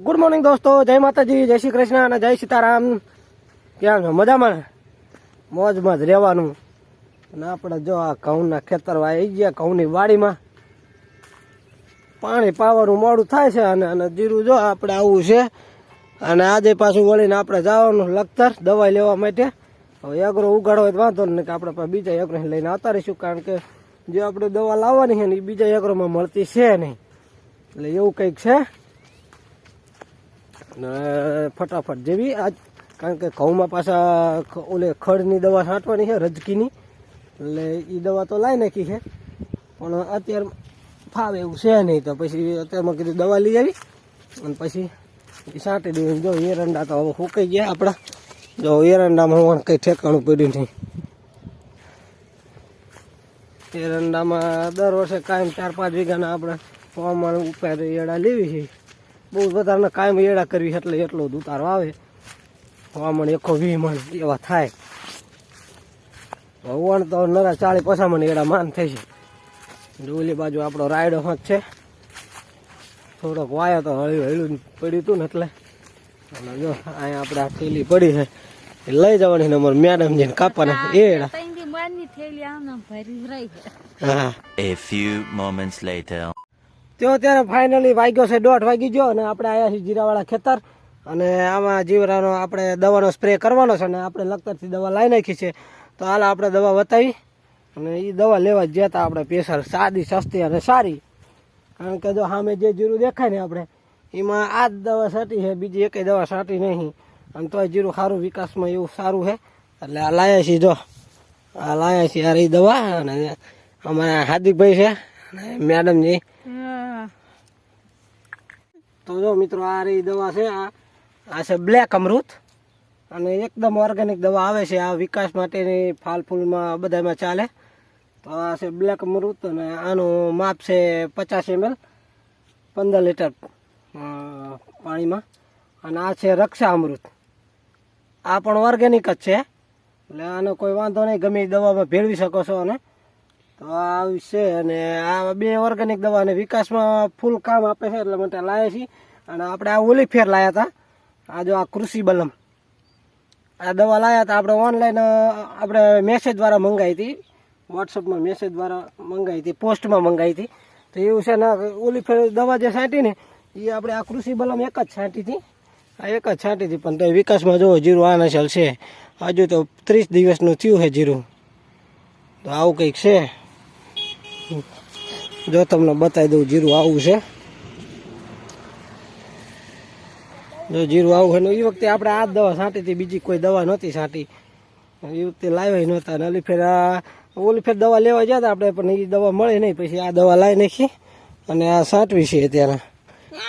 Morning દોસ્તો. જય માતાજી, જય શ્રી કૃષ્ણ અને જય સીતારામ. કેમ છો? મજામાં મોજમાં જ રહેવાનું. અને આપણે જો આ ઘઉંના ખેતર આવી ગયા, ઘઉંની વાડીમાં. પાણી પાવાનું મોડું થાય છે અને અને જીરું જો આપણે આવું છે. અને આજે પાછું વળીને આપણે જવાનું લખતર દવાઈ લેવા માટે. હવે એગ્રો ઉગાડો હોય તો વાંધો નહીં કે આપણે બીજા એગ્રો લઈને આવતા કારણ કે જે આપણે દવા લાવવાની છે ને એ બીજા એકરોમાં મળતી છે નહીં. એટલે એવું કંઈક છે. ને ફટાફટ જેવી આજ, કારણ કે ઘઉંમાં પાછા ઓલે ખડની દવા છાંટવાની છે, રજકીની. એટલે એ દવા તો લાવી નાખી છે. પણ અત્યારે ફાવે એવું છે નહીં તો પછી અત્યારમાં કીધું દવા લઈ આવી અને પછી છાંટી દેવી જો એરંડા તો હવે સુકાઈ ગયા આપણા. જો એરંડામાં હું કંઈ ઠેકાણું પડ્યું નહીં. એરંડામાં દર વર્ષે કાયમ ચાર પાંચ વીઘાના આપણે હવામાન ઉપર એડા લેવી છે. બહુ વધારે કાયમ એડા કરવી એટલે એટલો જ ઉતારો આવે. વામણ એકો વી મણ એવા થાય. વણ તો નરા ચાળી પસામણ એડા માન થઈ છે. ઓલી બાજુ આપણો રાયડો હોત છે. થોડોક વાયો તો હળ્યું હળ્યું પડ્યું હતું ને એટલે. અને જો અહીંયા આપણે આ થેલી પડી છે. એ લઈ જવાની ને અમારે મેડમ જઈને કાપવાના એડા. હા. A few moments later. તો અત્યારે ફાઇનલી વાગ્યો છે દોઢ વાગી ગયો અને આપણે આવ્યા છીએ જીરાવાળા ખેતર. અને આમાં જીવરાનો આપણે દવાનો સ્પ્રે કરવાનો છે અને આપણે લખતરથી દવા લાવી નાખી છે. તો હાલ આપણે દવા બતાવી અને એ દવા લેવા જ જતા આપણે પેશર સાદી, સસ્તી અને સારી. કારણ કે જો સામે જે જીરું દેખાય ને આપણે, એમાં આ જ દવા છાંટી છે, બીજી એકેય દવા છાંટી નહીં. અને તોય જીરું સારું વિકાસમાં એવું સારું છે. એટલે આ લાયા છીએ જો. આ લાયા છીએ આ એ દવા અને અમારા હાર્દિકભાઈ છે અને મેડમજી. તો જો મિત્રો, આ રહી દવા છે, આ આ છે બ્લેક અમૃત. અને એકદમ ઓર્ગેનિક દવા આવે છે, આ વિકાસ માટેની ફાલ ફૂલમાં બધામાં ચાલે. તો આ છે બ્લેક અમૃત અને આનું માપ છે પચાસ એમએલ, પંદર લીટર પાણીમાં. અને આ છે રક્ષા અમૃત. આ પણ ઓર્ગેનિક જ છે. એટલે આનો કોઈ વાંધો નહીં, ગમે દવામાં ભેળવી શકો છો અને તો આ આવી છે અને આ બે ઓર્ગેનિક દવા અને વિકાસમાં ફૂલ કામ આપે છે એટલે માટે લાવે છે અને આપણે આ ઓલી ફેર લાયા હતા. આ જો આ કૃષિ બલમ. આ દવા લાયા હતા, આપણે ઓનલાઈન આપણે મેસેજ દ્વારા મંગાવી હતી. વોટ્સઅપમાં મેસેજ દ્વારા મંગાવી હતી પોસ્ટમાં મંગાવી હતી. તો એવું છે ને, ઓલી ફેર દવા જે છાંટી ને એ આપણે આ કૃષિ બલમ એક જ છાંટી હતી. આ એક જ છાંટી હતી, પણ તો વિકાસમાં જો જીરું આ નસલ છે. હજુ તો ત્રીસ દિવસનું થયું છે જીરું. તો આવું કંઈક છે. જો તમને બતાવી દઉં જીરું આવું છે. જો જીરું આવું હોય ને એ વખતે આપણે આ જ દવા છાંટી હતી, બીજી કોઈ દવા નહોતી છાંટી. એ વખતે લાવ્યા નહોતા અને ઓલી ફેર ઓલી ફેર દવા લેવા ગયા આપણે, પણ એ દવા મળે નહીં. પછી આ દવા લાવી નાખી અને આ છાંટવી છે અત્યારે.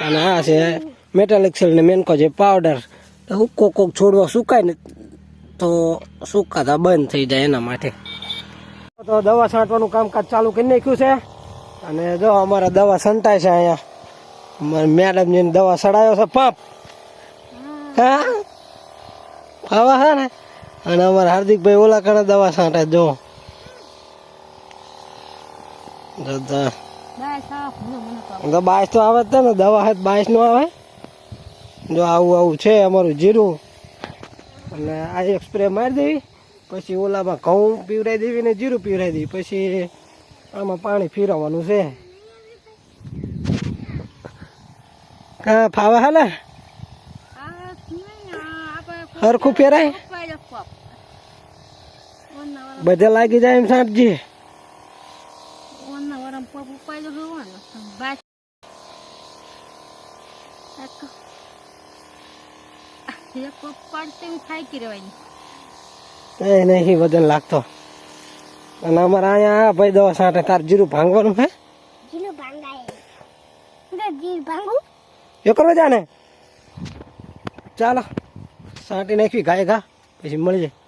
અને આ છે મેટાલેક્સેલ ને મેનકો છે પાવડર કોક કોક છોડવા સુકાય ને તો સુકાતા બંધ થઈ જાય એના માટે. તો દવા છાંટવાનું કામકાજ ચાલુ કરી નાખ્યું છે. અને જો અમારા દવા સંતાય છે અહીંયા. મેડમ મેડમજીને દવા સડાયો છે પાપ. હા? ખાવા હા ને? અને અમારા હાર્દિકભાઈ ઓલા કણે દવા છાંટે જો. બાઈસ તો આવે જ ને, દવા હે બાઈસનું આવે. જો આવું આવું છે અમારું જીરું. અને આ એક સ્પ્રે મારી દેવી, પછી ઓલામાં ઘઉં પીવરાઈ દેવી ને જીરું પીવરાઈ દેવી. પછી આમાં પાણી ફેરવવાનું છે. કા ફાવે હાલે હરખું ફેરાય? બધે લાગી જાય એમ સાંટજી ઓના વરમ પપ ઉપાય જોવાનો બાય એક એક પપ પાડતે થાય કે રહેવાની. એ નહીં વજન લાગતો. અને અમારે અહીંયા આ ભાઈ દવા સાંઠે તાર જીરું ભાંગવાનું હે? જીલો ભાંગાય. જીર ભાંગું એ કરવા જાને. ચાલો સાંટી નાખવી ગાય ઘા પછી મળી જાય.